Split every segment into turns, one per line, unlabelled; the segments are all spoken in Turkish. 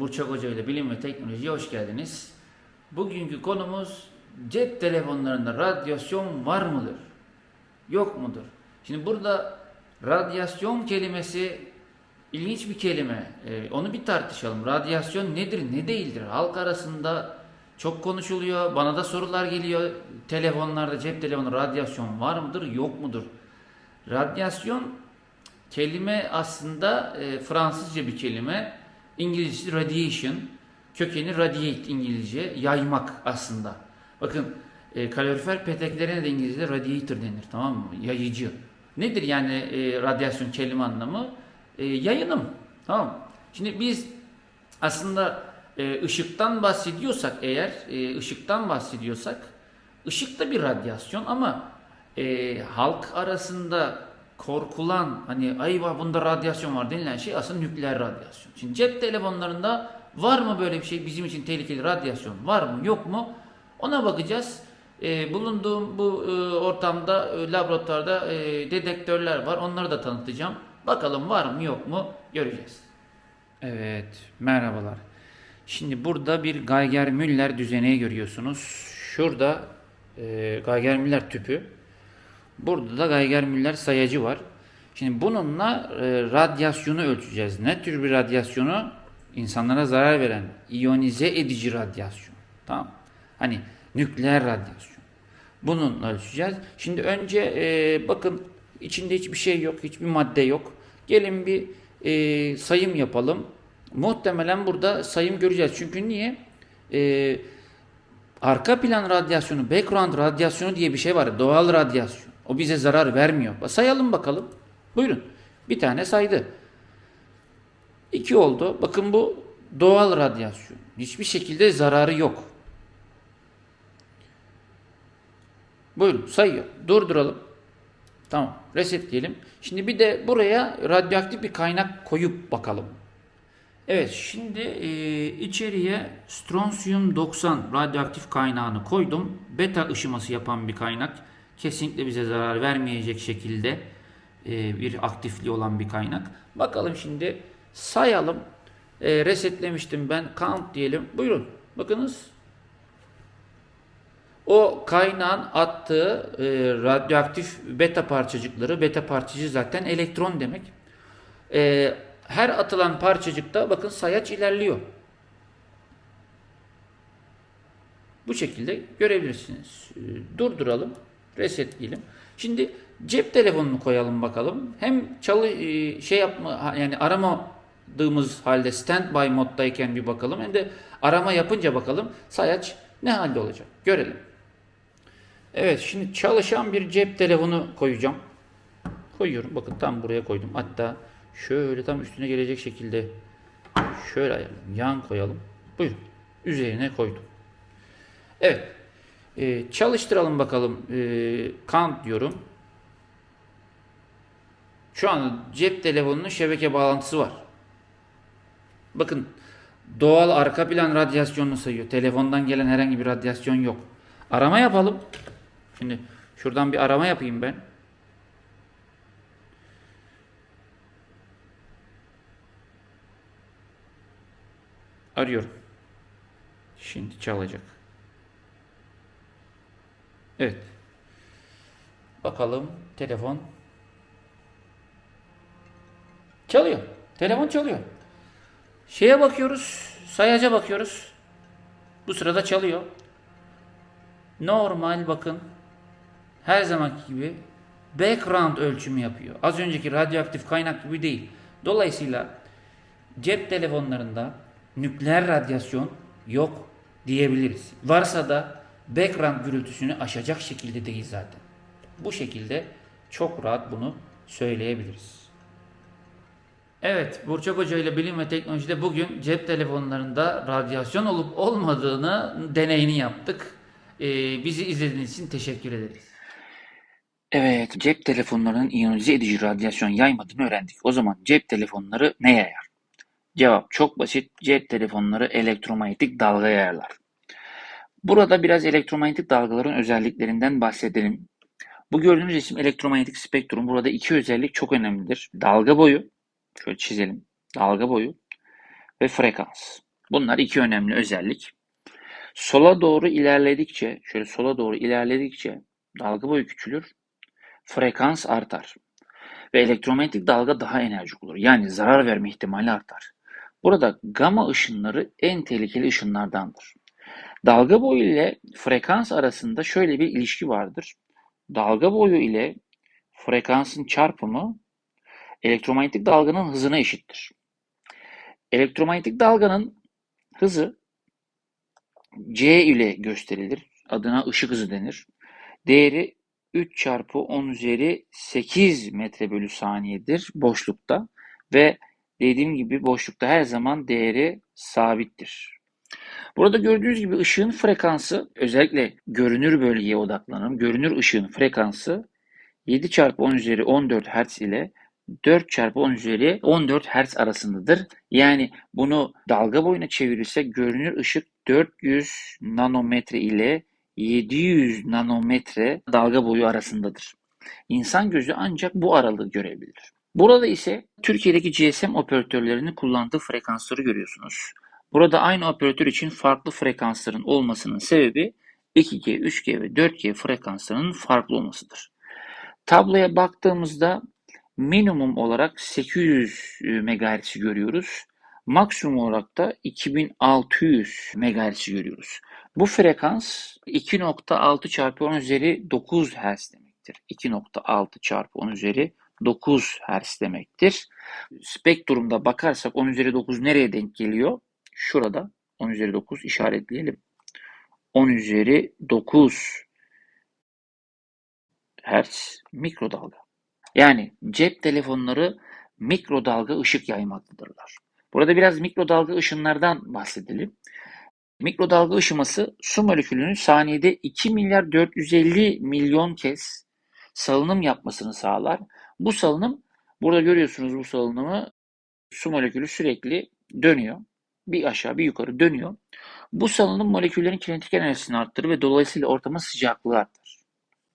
Burçak Hoca ile Bilim ve Teknolojiye hoş geldiniz. Bugünkü konumuz cep telefonlarında radyasyon var mıdır? Yok mudur? Şimdi burada radyasyon kelimesi ilginç bir kelime. Ee, onu bir tartışalım. Radyasyon nedir, ne değildir? Halk arasında çok konuşuluyor. Bana da sorular geliyor. Telefonlarda, cep telefonu radyasyon var mıdır, yok mudur? Radyasyon kelime aslında e, Fransızca bir kelime. İngilizcesi radiation. Kökeni radiate İngilizce. Yaymak aslında. Bakın e, kalorifer peteklerine de İngilizce'de radiator denir tamam mı? Yayıcı. Nedir yani e, radyasyon kelime anlamı? E, yayınım. Tamam? Şimdi biz aslında e, ışıktan bahsediyorsak eğer, e, ışıktan bahsediyorsak, ışık da bir radyasyon ama e, halk arasında korkulan hani ayva bunda radyasyon var denilen şey aslında nükleer radyasyon. Şimdi cep telefonlarında var mı böyle bir şey bizim için tehlikeli radyasyon var mı yok mu ona bakacağız. E, bulunduğum bu e, ortamda e, laboratuvarda e, dedektörler var onları da tanıtacağım. Bakalım var mı yok mu göreceğiz. Evet merhabalar. Şimdi burada bir Geiger-Müller düzeneği görüyorsunuz. Şurada e, Geiger-Müller tüpü. Burada da Geiger-Müller sayacı var. Şimdi bununla e, radyasyonu ölçeceğiz. Ne tür bir radyasyonu? İnsanlara zarar veren, iyonize edici radyasyon. Tamam. Hani nükleer radyasyon. Bununla ölçeceğiz. Şimdi önce e, bakın içinde hiçbir şey yok, hiçbir madde yok. Gelin bir e, sayım yapalım. Muhtemelen burada sayım göreceğiz. Çünkü niye? E, arka plan radyasyonu, background radyasyonu diye bir şey var. Doğal radyasyon. O bize zarar vermiyor. Sayalım bakalım. Buyurun. Bir tane saydı. İki oldu. Bakın bu doğal radyasyon. Hiçbir şekilde zararı yok. Buyurun sayıyor. Durduralım. Tamam. Resetleyelim. Şimdi bir de buraya radyoaktif bir kaynak koyup bakalım. Evet şimdi e, içeriye stronsiyum 90 radyoaktif kaynağını koydum. Beta ışıması yapan bir kaynak. Kesinlikle bize zarar vermeyecek şekilde e, bir aktifliği olan bir kaynak. Bakalım şimdi sayalım. E, resetlemiştim ben. Count diyelim. Buyurun. Bakınız. O kaynağın attığı e, radyoaktif beta parçacıkları, beta parçacığı zaten elektron demek. E, her atılan parçacıkta bakın sayaç ilerliyor. Bu şekilde görebilirsiniz. E, durduralım, resetleyelim. Şimdi cep telefonunu koyalım bakalım. Hem çalı e, şey yapma yani aramadığımız halde standby moddayken bir bakalım hem de arama yapınca bakalım sayaç ne halde olacak. Görelim. Evet şimdi çalışan bir cep telefonu koyacağım. Koyuyorum. Bakın tam buraya koydum. Hatta şöyle tam üstüne gelecek şekilde şöyle ayarlayalım. Yan koyalım. Buyurun. Üzerine koydum. Evet. Ee, çalıştıralım bakalım. Ee, count diyorum. Şu an cep telefonunun şebeke bağlantısı var. Bakın doğal arka plan radyasyonunu sayıyor. Telefondan gelen herhangi bir radyasyon yok. Arama yapalım. Şimdi şuradan bir arama yapayım ben. Arıyorum. Şimdi çalacak. Evet. Bakalım telefon. Çalıyor. Telefon çalıyor. Şeye bakıyoruz. Sayaca bakıyoruz. Bu sırada çalıyor. Normal bakın. Her zamanki gibi background ölçümü yapıyor. Az önceki radyoaktif kaynak gibi değil. Dolayısıyla cep telefonlarında nükleer radyasyon yok diyebiliriz. Varsa da background gürültüsünü aşacak şekilde değil zaten. Bu şekilde çok rahat bunu söyleyebiliriz. Evet, Burçak Hoca ile Bilim ve Teknoloji'de bugün cep telefonlarında radyasyon olup olmadığını deneyini yaptık. Ee, bizi izlediğiniz için teşekkür ederiz.
Evet, cep telefonlarının iyonize edici radyasyon yaymadığını öğrendik. O zaman cep telefonları ne yayar? Cevap çok basit. Cep telefonları elektromanyetik dalga yayarlar. Burada biraz elektromanyetik dalgaların özelliklerinden bahsedelim. Bu gördüğünüz resim elektromanyetik spektrum. Burada iki özellik çok önemlidir. Dalga boyu, şöyle çizelim. Dalga boyu ve frekans. Bunlar iki önemli özellik. Sola doğru ilerledikçe, şöyle sola doğru ilerledikçe dalga boyu küçülür, frekans artar ve elektromanyetik dalga daha enerjik olur. Yani zarar verme ihtimali artar. Burada gama ışınları en tehlikeli ışınlardandır. Dalga boyu ile frekans arasında şöyle bir ilişki vardır. Dalga boyu ile frekansın çarpımı elektromanyetik dalganın hızına eşittir. Elektromanyetik dalganın hızı c ile gösterilir. Adına ışık hızı denir. Değeri 3 çarpı 10 üzeri 8 metre bölü saniyedir boşlukta ve dediğim gibi boşlukta her zaman değeri sabittir. Burada gördüğünüz gibi ışığın frekansı özellikle görünür bölgeye odaklanalım. Görünür ışığın frekansı 7 çarpı 10 üzeri 14 Hz ile 4 çarpı 10 üzeri 14 Hz arasındadır. Yani bunu dalga boyuna çevirirsek görünür ışık 400 nanometre ile 700 nanometre dalga boyu arasındadır. İnsan gözü ancak bu aralığı görebilir. Burada ise Türkiye'deki GSM operatörlerinin kullandığı frekansları görüyorsunuz. Burada aynı operatör için farklı frekansların olmasının sebebi 2G, 3G ve 4G frekanslarının farklı olmasıdır. Tabloya baktığımızda minimum olarak 800 MHz görüyoruz. Maksimum olarak da 2600 MHz görüyoruz. Bu frekans 2.6 çarpı 10 üzeri 9 Hz demektir. 2.6 çarpı 10 üzeri 9 Hz demektir. Spektrumda bakarsak 10 üzeri 9 nereye denk geliyor? Şurada 10 üzeri 9 işaretleyelim. 10 üzeri 9 Hz mikrodalga. Yani cep telefonları mikrodalga ışık yaymaktadırlar. Burada biraz mikrodalga ışınlardan bahsedelim. Mikrodalga ışıması su molekülünün saniyede 2 milyar 450 milyon kez salınım yapmasını sağlar. Bu salınım, burada görüyorsunuz bu salınımı, su molekülü sürekli dönüyor. Bir aşağı bir yukarı dönüyor. Bu salınım moleküllerin kinetik enerjisini arttırır ve dolayısıyla ortamın sıcaklığı artar.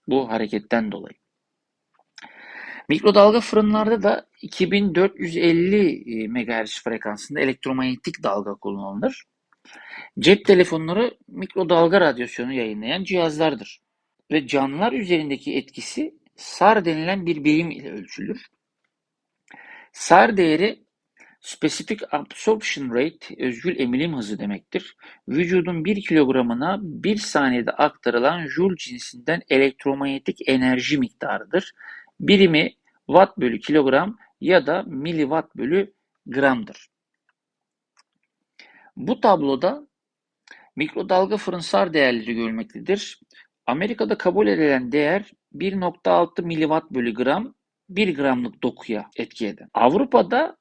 Bu hareketten dolayı. Mikrodalga fırınlarda da 2450 MHz frekansında elektromanyetik dalga kullanılır. Cep telefonları mikrodalga radyasyonu yayınlayan cihazlardır ve canlılar üzerindeki etkisi SAR denilen bir birim ile ölçülür. SAR değeri Specific Absorption Rate, özgül emilim hızı demektir. Vücudun 1 kilogramına 1 saniyede aktarılan joule cinsinden elektromanyetik enerji miktarıdır. Birimi watt bölü kilogram ya da miliwatt bölü gramdır. Bu tabloda mikrodalga fırın SAR değerleri görülmektedir. Amerika'da kabul edilen değer 1.6 miliwatt bölü gram 1 gramlık dokuya etki eden. Avrupa'da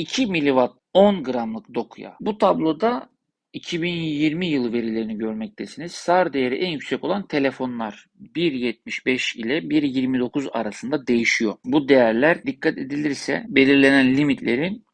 2 miliwatt 10 gramlık dokuya. Bu tabloda 2020 yılı verilerini görmektesiniz. SAR değeri en yüksek olan telefonlar 1.75 ile 1.29 arasında değişiyor. Bu değerler dikkat edilirse belirlenen limitlerin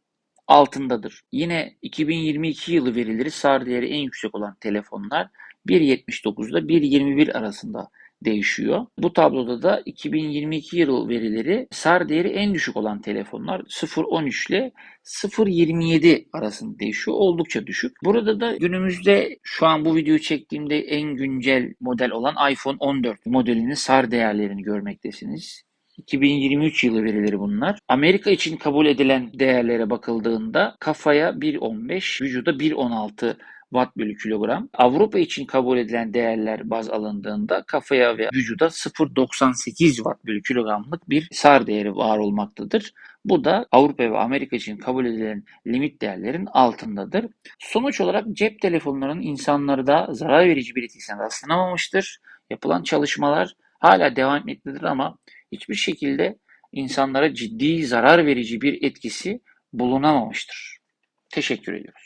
altındadır. Yine 2022 yılı verileri SAR değeri en yüksek olan telefonlar 1.79 ile 1.21 arasında değişiyor. Bu tabloda da 2022 yıl verileri SAR değeri en düşük olan telefonlar 0.13 ile 0.27 arasında değişiyor. Oldukça düşük. Burada da günümüzde şu an bu videoyu çektiğimde en güncel model olan iPhone 14 modelinin SAR değerlerini görmektesiniz. 2023 yılı verileri bunlar. Amerika için kabul edilen değerlere bakıldığında kafaya 1.15, vücuda 1.16 watt bölü kilogram. Avrupa için kabul edilen değerler baz alındığında kafaya ve vücuda 0.98 watt bölü kilogramlık bir SAR değeri var olmaktadır. Bu da Avrupa ve Amerika için kabul edilen limit değerlerin altındadır. Sonuç olarak cep telefonlarının insanlarda zarar verici bir etkisine rastlanamamıştır. Yapılan çalışmalar hala devam etmektedir ama hiçbir şekilde insanlara ciddi zarar verici bir etkisi bulunamamıştır. Teşekkür ediyoruz.